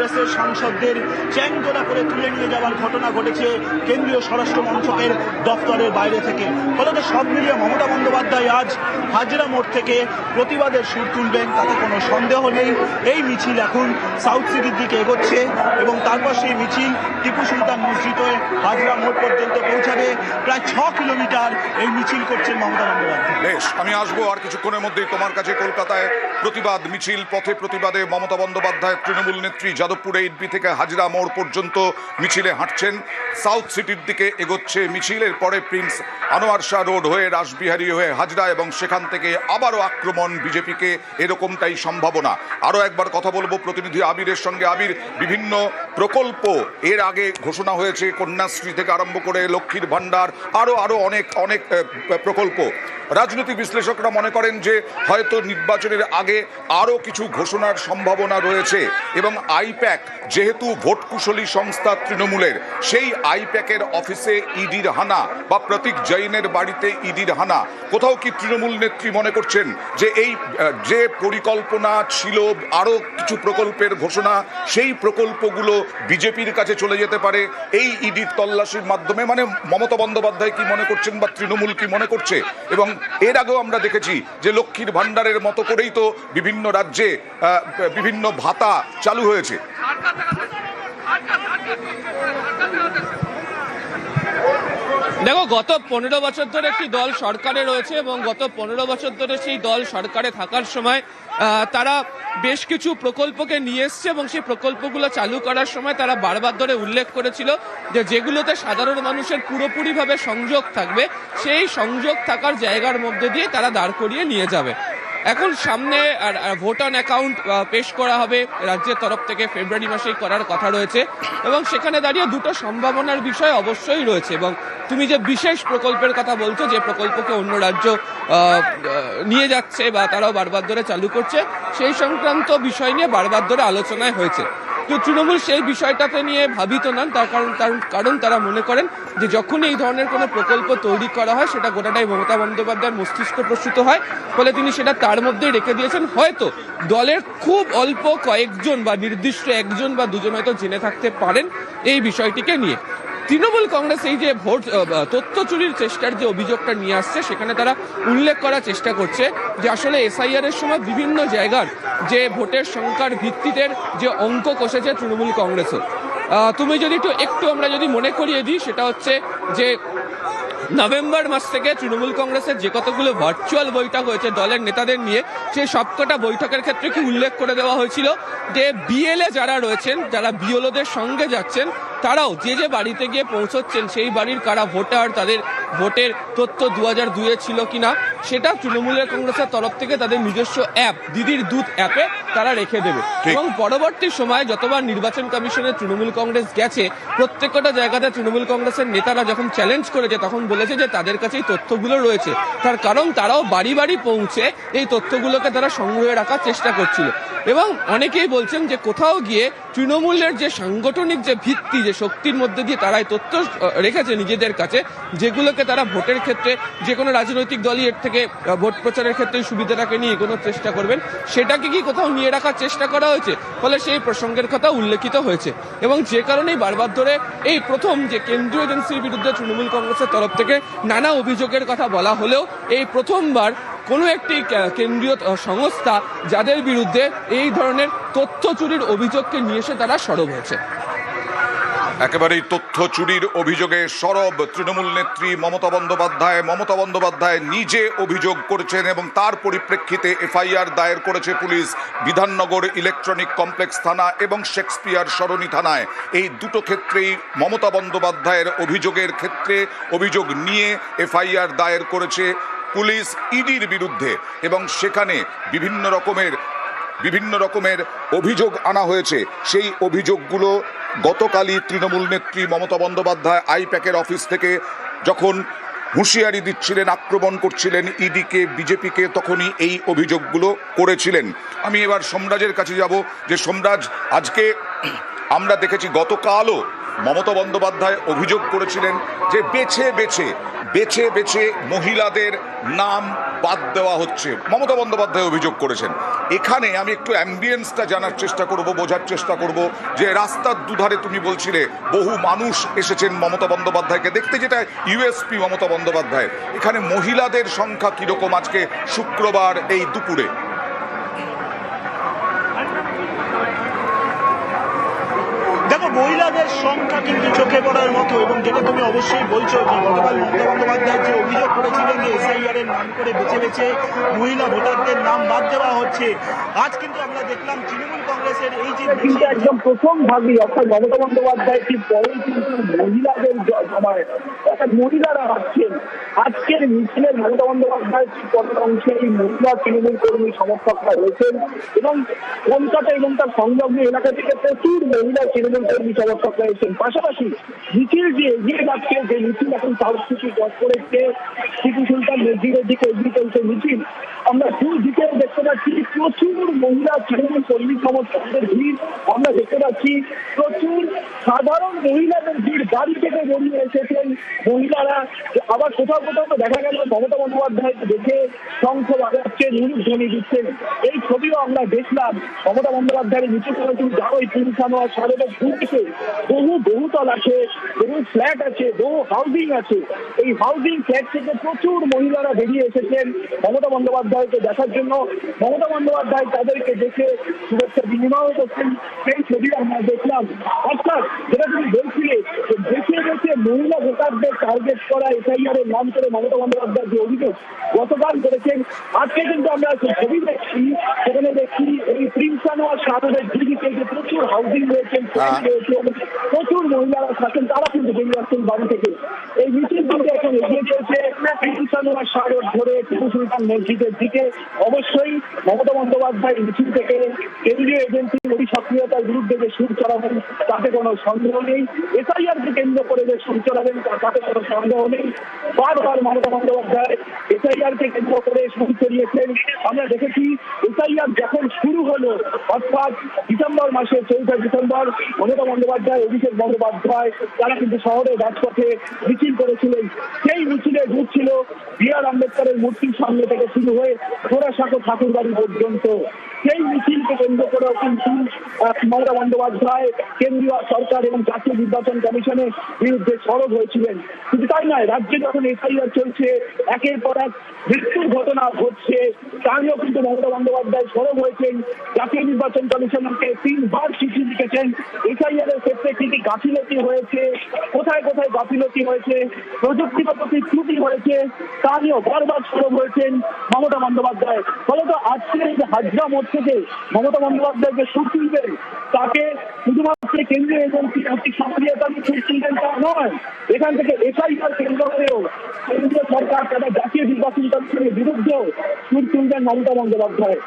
কংগ্রেসের সাংসদদের চ্যাংজোড়া করে তুলে নিয়ে যাওয়ার ঘটনা ঘটেছে কেন্দ্রীয় স্বরাষ্ট্র মন্ত্রকের দপ্তরের বাইরে থেকে। ফলত সব মিলিয়ে মমতা বন্দ্যোপাধ্যায় আজ হাজরা মোড় থেকে প্রতিবাদের সুর তুলবেন, তাতে কোনো সন্দেহ নেই। এই মিছিল এখন সাউথ সিটির দিকে এগোচ্ছে এবং তারপর সেই মিছিল টিপু সুলতান মসজিদ হয়ে হাজরা মোড় পর্যন্ত পৌঁছাবে। প্রায় ছ কিলোমিটার এই মিছিল করছেন মমতা বন্দ্যোপাধ্যায়। বেশ, আমি আসব আর কিছুক্ষণের মধ্যেই তোমার কাছে কলকাতায় প্রতিবাদ মিছিল, পথে প্রতিবাদে মমতা বন্দ্যোপাধ্যায়, তৃণমূল নেত্রী যাদবপুরে ইডবি থেকে হাজরা মোড় পর্যন্ত মিছিলে হাঁটছেন। সাউথ সিটির দিকে এগোচ্ছে মিছিলের পরে প্রিন্স আনোয়ার শাহ রোড হয়ে রাসবিহারী হয়ে হাজরা এবং সেখান থেকে আবারও আক্রমণ বিজেপিকে, এরকমটাই সম্ভাবনা। আরও একবার কথা বলব প্রতিনিধি আবিরের সঙ্গে। আবির, বিভিন্ন প্রকল্প। এর আগে ঘোষণা হয়েছে কন্যাশ্রী থেকে আরম্ভ করে লক্ষ্মীর ভাণ্ডার আরও আরও অনেক অনেক প্রকল্প। রাজনৈতিক বিশ্লেষকরা মনে করেন যে হয়তো নির্বাচনের আগে আরও কিছু ঘোষণার সম্ভাবনা রয়েছে এবং আইপ্যাক যেহেতু ভোট কুশলী সংস্থা তৃণমূলের, সেই আইপ্যাকের অফিসে ইডির হানা বা প্রতীক জৈনের বাড়িতে ইডির হানা। কোথাও কি তৃণমূল নেত্রী মনে করছেন যে এই যে পরিকল্পনা ছিল আরও কিছু প্রকল্পের ঘোষণা, সেই প্রকল্পগুলো বিজেপির কাছে চলে যেতে পারে, এই ইডির তল্লাশির মাধ্যমে মানে মমতা বন্দ্যোপাধ্যায় কি মনে করছেন বা তৃণমূল কি মনে করছে? এবং এর আগেও আমরা দেখেছি যে লক্ষ্মীর ভাণ্ডারের মতো করেই তো বিভিন্ন রাজ্যে বিভিন্ন ভাতা চালু হয়েছে। দেখো, গত পনেরো বছর ধরে একটি দল সরকারে রয়েছে এবং গত পনেরো বছর ধরে সেই দল সরকারে থাকার সময় তারা বেশ কিছু প্রকল্পকে নিয়ে এসছে এবং সেই প্রকল্পগুলো চালু করার সময় তারা বারবার ধরে উল্লেখ করেছিল যে যেগুলোতে সাধারণ মানুষের পুরোপুরিভাবে সংযোগ থাকবে, সেই সংযোগ থাকার জায়গার মধ্যে দিয়ে তারা দাঁড় করিয়ে নিয়ে যাবে। এখন সামনে আর অন অ্যাকাউন্ট পেশ করা হবে রাজ্যের তরফ থেকে ফেব্রুয়ারি মাসেই করার কথা রয়েছে। এবং সেখানে দাঁড়িয়ে দুটো সম্ভাবনার বিষয় অবশ্যই রয়েছে। এবং তুমি যে বিশেষ প্রকল্পের কথা বলছো, যে প্রকল্পকে অন্য রাজ্য নিয়ে যাচ্ছে বা তারাও বারবার ধরে চালু করছে, সেই সংক্রান্ত বিষয় নিয়ে বারবার ধরে আলোচনায় হয়েছে। তো তৃণমূল সেই বিষয়টাকে নিয়ে ভাবিত নন। তার কারণ তার কারণ তারা মনে করেন যে যখন এই ধরনের কোনো প্রকল্প তৈরি করা হয়, সেটা গোটাটাই মমতা বন্দ্যোপাধ্যায়ের মস্তিষ্ক প্রসূত হয়। ফলে তিনি সেটা তার মধ্যেই রেখে দিয়েছেন। হয়তো দলের খুব অল্প কয়েকজন বা নির্দিষ্ট একজন বা দুজন হয়তো জেনে থাকতে পারেন এই বিষয়টিকে নিয়ে। তৃণমূল কংগ্রেস এই যে ভোট তথ্য চুরির চেষ্টার যে অভিযোগটা নিয়ে আসছে, সেখানে তারা উল্লেখ করার চেষ্টা করছে যে আসলে এসআইআর এর সময় বিভিন্ন জায়গার যে ভোটের সংখ্যার ভিত্তিতে যে অঙ্ক কষেছে তৃণমূল কংগ্রেসও। তুমি যদি একটু একটু আমরা যদি মনে করিয়ে দিই, সেটা হচ্ছে যে নভেম্বর মাস থেকে তৃণমূল কংগ্রেসের যে কতগুলো ভার্চুয়াল বৈঠক হয়েছে দলের নেতাদের নিয়ে, সেই সবকটা বৈঠকের ক্ষেত্রে কি উল্লেখ করে দেওয়া হয়েছিল যে বিএলএ যারা রয়েছেন, যারা বিএলওদের সঙ্গে যাচ্ছেন তারাও যে যে বাড়িতে গিয়ে পৌঁছচ্ছেন সেই বাড়ির কারা ভোটার তাদের ভোটের তথ্য দু হাজার দুয়ে ছিল কিনা সেটা তৃণমূলের কংগ্রেসের তরফ থেকে তাদের নিজস্ব অ্যাপ দিদির দুধ অ্যাপে তারা রেখে দেবে। এবং পরবর্তী সময় যতবার নির্বাচন কমিশনে তৃণমূল কংগ্রেস গেছে প্রত্যেকটা জায়গাতে তৃণমূল কংগ্রেসের নেতারা যখন চ্যালেঞ্জ করেছে তখন বলেছে যে তাদের কাছে এই তথ্যগুলো রয়েছে। তার কারণ তারাও বাড়ি বাড়ি পৌঁছে এই তথ্যগুলোকে তারা সংগ্রহে রাখার চেষ্টা করছিল। এবং অনেকেই বলছেন যে কোথাও গিয়ে তৃণমূলের যে সাংগঠনিক যে ভিত্তি যে শক্তির মধ্যে দিয়ে তারা এই তথ্য রেখেছে নিজেদের কাছে, যেগুলোকে তারা ভোটের ক্ষেত্রে, যে কোনো রাজনৈতিক দলই এর থেকে ভোট প্রচারের ক্ষেত্রে সুবিধাটাকে নিয়ে এগোনোর চেষ্টা করবেন, সেটাকে কি কোথাও নিয়ে রাখার চেষ্টা করা হয়েছে? ফলে সেই প্রসঙ্গের কথা উল্লেখিত হয়েছে। এবং যে কারণেই বারবার ধরে এই প্রথম যে কেন্দ্রীয় এজেন্সির বিরুদ্ধে তৃণমূল কংগ্রেসের তরফ থেকে নানা অভিযোগের কথা বলা হলেও, এই প্রথমবার কোনো একটি কেন্দ্রীয় সংস্থা যাদের বিরুদ্ধে এই ধরনের তথ্য চুরির অভিযোগকে নিয়ে এসে তারা সরব হয়েছে। একেবারেই তথ্য চুরির অভিযোগে সরব তৃণমূল নেত্রী মমতা বন্দ্যোপাধ্যায়। মমতা বন্দ্যোপাধ্যায় নিজে অভিযোগ করেছেন এবং তার পরিপ্রেক্ষিতে এফআইআর দায়ের করেছে পুলিশ। বিধাননগর ইলেকট্রনিক কমপ্লেক্স থানা এবং শেক্সপিয়ার সরণি থানায়। এই দুটো ক্ষেত্রেই মমতা বন্দ্যোপাধ্যায়ের অভিযোগের ক্ষেত্রে অভিযোগ নিয়ে এফআইআর দায়ের করেছে পুলিশ ইডির বিরুদ্ধে। এবং সেখানে বিভিন্ন রকমের বিভিন্ন রকমের অভিযোগ আনা হয়েছে। সেই অভিযোগগুলো গতকালই তৃণমূল নেত্রী মমতা বন্দ্যোপাধ্যায় আইপ্যাকের অফিস থেকে যখন হুঁশিয়ারি দিচ্ছিলেন, আক্রমণ করছিলেন ইডিকে, বিজেপিকে, তখনই এই অভিযোগগুলো করেছিলেন। আমি এবার সোমরাজের কাছে যাব, যে সোমরাজ, আজকে আমরা দেখেছি গতকালও মমতা বন্দ্যোপাধ্যায় অভিযোগ করেছিলেন যে বেছে বেছে বেছে বেছে মহিলাদের নাম বাদ দেওয়া হচ্ছে। মমতা বন্দ্যোপাধ্যায় অভিযোগ করেছেন। এখানে আমি একটু অ্যাম্বিয়েন্সটা জানার চেষ্টা করব, বোঝার চেষ্টা করব যে রাস্তার দুধারে তুমি বলছিলে, বহু মানুষ এসেছেন মমতা বন্দ্যোপাধ্যায়কে। দেখতে যেটা ইউএসপি মমতা বন্দ্যোপাধ্যায়। এখানে মহিলাদের সংখ্যা কীরকম আজকে শুক্রবার এই দুপুরে? দেখো, মহিলাদের সংখ্যা কিন্তু চোখে পড়ার মতো এবং যেটা তুমি অবশ্যই বলছো যে গতকাল মমতা বন্দ্যোপাধ্যায় যে অভিযোগ করেছিলেন নাম করে বেছে বেছে মহিলা ভোটারদের নাম বাদ দেওয়া হচ্ছে। আজ কিন্তু আমরা দেখলাম তৃণমূল কংগ্রেসের এই যে কিন্তু একদম প্রথম ভাবি অর্থাৎ মমতা বন্দ্যোপাধ্যায় কি পরেই কিন্তু মহিলাদের জ- জমায় অর্থাৎ মহিলারা আসছেন। আজকের মিছিলের মমতা বন্দ্যোপাধ্যায় ঠিক কত অংশে এই মহিলা তৃণমূল কর্মী সমর্থকরা রয়েছেন এবং কলকাতা এবং তার সংলগ্ন এলাকা থেকে প্রচুর মহিলা তৃণমূল কর্মী সমর্থকরা এসেছেন। পাশাপাশি মিছিল যে এগিয়ে যাচ্ছে যে মিছিল এখন সাউথ সিটি কর্পোরেটকে টিপু সুলতান মসজিদের দিকে চলছে মিছিল আমরা পাচ্ছি প্রচুর মহিলা তৃণমূল কর্মী সমর্থকদের ভিড় আমরা দেখতে পাচ্ছি। প্রচুর সাধারণ মহিলাদের ভিড়। গাড়ি থেকে বেরিয়ে এসেছেন মহিলারা। আবার কোথাও কোথাও তো দেখা গেল, মমতা বন্দ্যোপাধ্যায়কে দেখে শঙ্খ বাজাচ্ছেন ধ্বনি দিচ্ছেন। এই ছবিও আমরা দেখলাম। মমতা বন্দ্যোপাধ্যায়ের নিচে করে তুমি জানোই আর সারের দুদিকে বহু বহুতল আছে, বহু ফ্ল্যাট আছে, বহু হাউজিং আছে। এই হাউজিং ফ্ল্যাট থেকে প্রচুর মহিলারা বেরিয়ে এসেছেন মমতা বন্দ্যোপাধ্যায়কে দেখার জন্য। মমতা বন্দ্যোপাধ্যায় তাদেরকে দেখে শুভেচ্ছা বিনিময় করছেন। সেই ছবি আমরা দেখলাম। অর্থাৎ যেটা তুমি বলছিলে বেছে বেছে মহিলা ভোটারদের টার্গেট করা এসআইআর এর নাম করে মমতা বন্দ্যোপাধ্যায় যে অভিযোগ গতকাল করেছেন। আজকে কিন্তু আমরা যে ছবি দেখছি সেখানে দেখছি এই প্রিন্সানো আর শাহরুখের দিদিকে যে প্রচুর হাউজিং রয়েছেন ফ্ল্যাট রয়েছেন প্রচুর মহিলারা থাকেন তারা কিন্তু বেরিয়ে আসছেন বাড়ি থেকে এই মিছিল কিন্তু এখন এগিয়ে চলছে প্রিন্সানো আর শাহরুখ ধরে টিপু সুলতান মসজিদের দিকে অবশ্যই মমতা বন্দ্যোপাধ্যায় মিছিল থেকে কেন্দ্রীয় এজেন্সির ওই সক্রিয়তার বিরুদ্ধে যে সুর চড়াবেন, তাতে কোনো সন্দেহ নেই। এসআইআর কে কেন্দ্র করে যে সুর চড়াবেন তাতে কোনো সন্দেহ নেই। বারবার মমতা বন্দ্যোপাধ্যায় এসআইআর কে কেন্দ্র করে সুর চড়িয়েছেন। আমরা দেখেছি এসআইআর যখন শুরু হলো, অর্থাৎ ডিসেম্বর মাসে চৌঠা ডিসেম্বর, মমতা বন্দ্যোপাধ্যায়, অভিষেক বন্দ্যোপাধ্যায়, তারা কিন্তু শহরে রাজপথে মিছিল করেছিলেন। সেই মিছিলে ঢুকছিল বি আর আম্বেদকরের মূর্তির সামনে থেকে শুরু হয়ে জোড়াসাঁকো ঠাকুরবাড়ি পর্যন্ত সেই মিছিলকে কেন্দ্র করেও কিন্তু মমতা বন্দ্যোপাধ্যায়, কেন্দ্রীয় সরকার এবং জাতীয় নির্বাচন কমিশনের বিরুদ্ধে সরব হয়েছিলেন। কিন্তু তাই নয়, রাজ্যে যখন এসআইআর চলছে, একের পর এক মৃত্যুর ঘটনা ঘটছে তা নিয়েও কিন্তু মমতা বন্দ্যোপাধ্যায় সরব হয়েছেন। জাতীয় নির্বাচন কমিশনকে তিনবার চিঠি লিখেছেন। এসআইআর এর ক্ষেত্রে কি কি গাফিলতি হয়েছে, কোথায় কোথায় গাফিলতি হয়েছে, প্রযুক্তিগত কি ত্রুটি হয়েছে তা নিয়েও বারবার সরব হয়েছেন মমতা বন্দ্যোপাধ্যায়। ফলত আজকে এই যে হাজরা মোড় থেকে মমতা বন্দ্যোপাধ্যায়কে সুর তুলবেন, তাকে শুধুমাত্র কেন্দ্রীয় এজেন্সি আর্থিক সক্রিয়তা সুর তুলবেন তা নয়, এখান থেকে এসআইআর কেন্দ্র করেও কেন্দ্রীয় সরকার তাদের জাতীয় নির্বাচন কমিশনের বিরুদ্ধেও সুর তুলবেন মমতা বন্দ্যোপাধ্যায়।